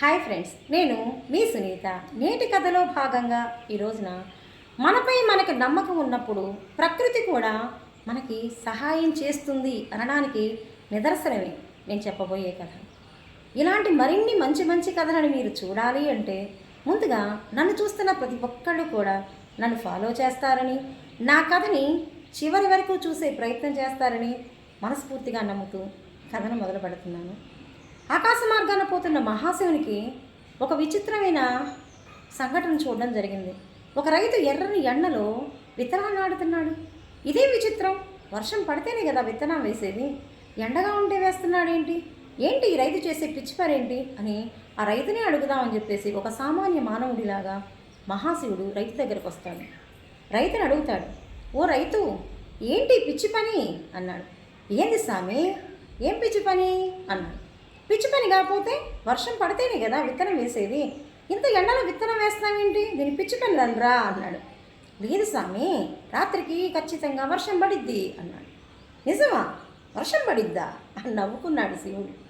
Hi friends నేను మీ సునీత. నేటి కథలో భాగంగా ఈ రోజున మనపై మనకి నమ్మకం ఉన్నప్పుడు ప్రకృతి కూడా మనకి సహాయం చేస్తుంది అనడానికి నిదర్శనమే నేను చెప్పబోయే కథ. ఇలాంటి మరిన్ని మంచి మంచి కథలను మీరు చూడాలి అంటే ముందుగా నన్ను చూస్తున్న ప్రతి ఒక్కళ్ళు కూడా నన్ను ఫాలో చేస్తారని నా కథని చివరి వరకు చూసే ప్రయత్నం చేస్తారని మనస్ఫూర్తిగా నమ్ముతూ కథను మొదలు పెడుతున్నాను. ఆకాశ మార్గాన పోతున్న మహాశివునికి ఒక విచిత్రమైన సంఘటన చూడడం జరిగింది. ఒక రైతు ఎర్రని ఎండలో విత్తనాలు నాడుతున్నాడు ఇదే విచిత్రం. వర్షం పడితేనే కదా విత్తనం వేసేది. ఎండగా ఉంటే వేస్తున్నాడేంటి? ఏంటి ఈ రైతు చేసే పిచ్చి పరేంటి అని ఆ రైతునే అడుగుదామని చెప్పేసి ఒక సామాన్య మానవుడిలాగా మహాశివుడు రైతు దగ్గరకు వస్తాడు. రైతుని అడుగుతాడు ఓ రైతు ఏంటి పిచ్చి పని? అన్నాడు. ఏంది స్వామి ఏం పిచ్చి పని? అన్నాడు. పిచ్చి పని కాకపోతే వర్షం పడితేనే కదా విత్తనం వేసేది. ఇంత ఎండలో విత్తనం వేస్తామేంటి దీని పిచ్చి పని రండ్రా అన్నాడు. లేదు స్వామి రాత్రికి ఖచ్చితంగా వర్షం పడిద్ది అన్నాడు. నిజమా? వర్షం పడిద్దా? అని నవ్వుకున్నాడు శివుడు.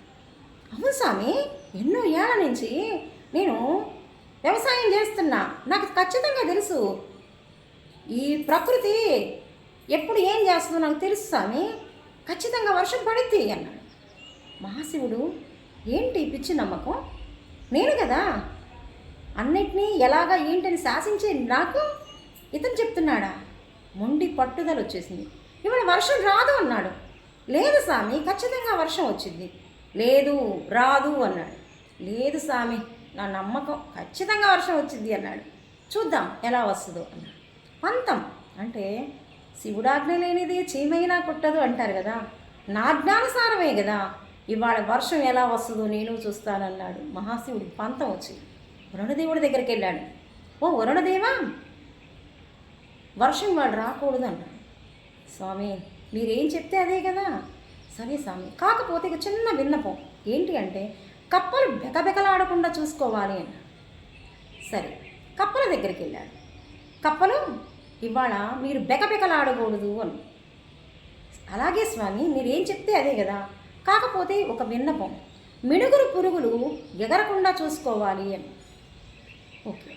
అవును స్వామి ఎన్నో ఏళ్ళ నుంచి నేను వ్యవసాయం చేస్తున్నా. నాకు ఖచ్చితంగా తెలుసు. ఈ ప్రకృతి ఎప్పుడు ఏం చేస్తుందో నాకు తెలుసు స్వామి. ఖచ్చితంగా వర్షం పడిద్ది అన్నాడు. మహాశివుడు ఏంటి పిచ్చి నమ్మకం? నేను కదా? అన్నిటినీ ఎలాగా ఏంటని శాసించే నాకు ఇతను చెప్తున్నాడా? మొండి పట్టుదల వచ్చేసింది. ఇవాళ వర్షం రాదు అన్నాడు. లేదు స్వామి ఖచ్చితంగా వర్షం వచ్చింది. లేదు రాదు అన్నాడు. లేదు స్వామి నా నమ్మకం ఖచ్చితంగా వర్షం వచ్చింది అన్నాడు. చూద్దాం ఎలా వస్తుందో అన్నాడు. పంతం అంటే శివుడాజ్ఞ లేనిది చీమైనా కుట్టదు అంటారు కదా. నా జ్ఞానసారమే కదా. ఇవాళ వర్షం ఎలా వస్తుందో నేను చూస్తానన్నాడు. మహాశివుడి పంతం వచ్చి వరుణదేవుడి దగ్గరికి వెళ్ళాడు. ఓ వరుణదేవా వర్షం వాడు రాకూడదు అన్నాడు స్వామి మీరేం చెప్తే అదే కదా. సరే స్వామి కాకపోతే ఇక చిన్న విన్నపం. ఏంటి అంటే కప్పలు బెకబెకలాడకుండా చూసుకోవాలి అన్నాడు. సరే కప్పల దగ్గరికి వెళ్ళాడు. కప్పలు ఇవాళ మీరు బెకబెకలాడకూడదు అని అలాగే స్వామి మీరేం చెప్తే అదే కదా. కాకపోతే ఒక విన్నపం. మిడుగురు పురుగులు ఎగరకుండా చూసుకోవాలి అని. ఓకే.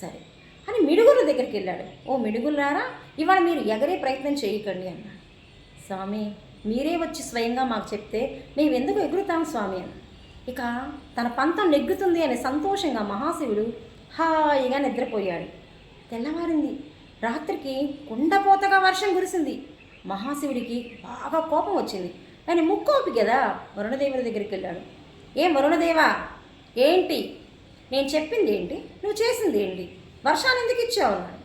సరే. అని మిడుగుల దగ్గరికి వెళ్ళాడు. ఓ మిడుగులారా ఇవాళ మీరు ఎగరే ప్రయత్నం చేయకండి అన్నాడు. స్వామి మీరే వచ్చి స్వయంగా మాకు చెప్తే మేము ఎందుకు ఎగురుతాం స్వామి అని. ఇక తన పంతం నెగ్గుతుంది అనే సంతోషంగా మహాశివుడు హాయిగా నిద్రపోయాడు. తెల్లవారింది. రాత్రికి కుండపోతగా వర్షం కురిసింది. మహాశివుడికి బాగా కోపం వచ్చింది. కానీ ముక్కోపి కదా వరుణదేవుని దగ్గరికి వెళ్ళాడు. ఏం వరుణదేవా? ఏంటి? నేను చెప్పింది ఏంటి? నువ్వు చేసింది ఏంటి? వర్షాన్ని ఎందుకు ఇచ్చావు? అన్నాడు.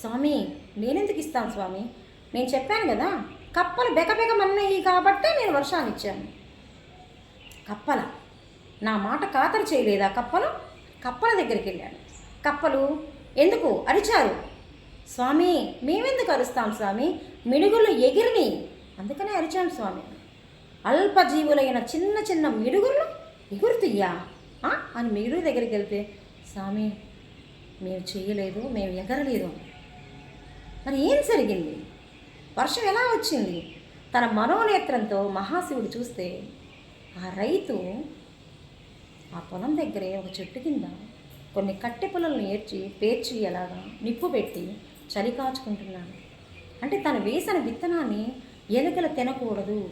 స్వామి నేనెందుకు ఇస్తాను స్వామి? నేను చెప్పాను కదా కప్పలు బెకబెకమన్నాయి కాబట్టే నేను వర్షాన్ని ఇచ్చాను. కప్పల? నా మాట ఖాతరు చేయలేదా కప్పలు? కప్పల దగ్గరికి వెళ్ళాడు. కప్పలు? ఎందుకు? అరిచారు? స్వామి మేమెందుకు అరుస్తాం స్వామి? మిడుగులు ఎగిరిని. అందుకనే అరిచాం స్వామి. అల్పజీవులైన చిన్న చిన్న మిడుగులు ఎగురుతుయ్యా. ఆ? అని మిగుడు దగ్గరికి వెళ్తే స్వామి మేము చేయలేదు మేము ఎగరలేదు. మరి ఏం జరిగింది? వర్షం ఎలా వచ్చింది? తన మనోనేత్రంతో మహాశివుడు చూస్తే ఆ రైతు ఆ పొలం దగ్గరే ఒక చెట్టు కింద కొన్ని కట్టె పొలలను ఏర్చి పేర్చి ఎలాగా నిప్పు పెట్టి చలి కాచుకుంటున్నాడు. అంటే తను వేసిన విత్తనాన్ని ఎలుకలు తినకూడదు.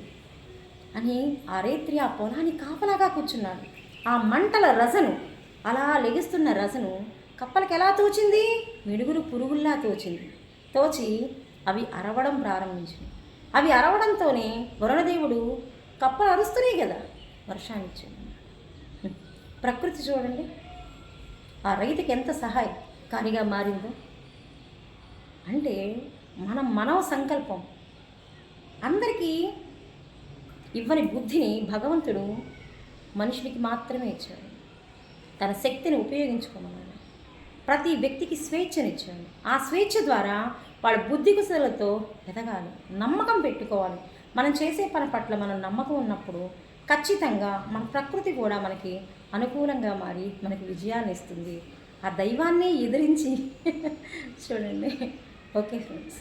అని ఆ రైత్రి ఆ పొలాన్ని కాపలాగా కూర్చున్నాడు. ఆ మంటల రసను అలా లెగిస్తున్న రసను కప్పలకి ఎలా తోచింది? మిడుగురు పురుగుల్లా తోచింది. తోచి అవి అరవడం ప్రారంభించింది. అవి అరవడంతోనే వరుణదేవుడు కప్పలు అరుస్తున్నాయి కదా వర్షాన్ని ప్రకృతి చూడండి. ఆ రైతుకి ఎంత సహాయకారిగా మారిందో? అంటే మనం మనవ సంకల్పం. అందరికీ ఇవ్వని బుద్ధిని భగవంతుడు మనుషునికి మాత్రమే ఇచ్చాడు. తన శక్తిని ఉపయోగించుకోమన్నాడు. ప్రతి వ్యక్తికి స్వేచ్ఛనిచ్చాడు. ఆ స్వేచ్ఛ ద్వారా వాళ్ళ బుద్ధి కుశలతో ఎదగాలి నమ్మకం పెట్టుకోవాలి. మనం చేసే పని పట్ల మనం నమ్మకం ఉన్నప్పుడు ఖచ్చితంగా మన ప్రకృతి కూడా మనకి అనుకూలంగా మారి మనకి విజయాన్ని ఇస్తుంది. ఆ దైవాన్ని ఎదిరించి చూడండి. Okay friends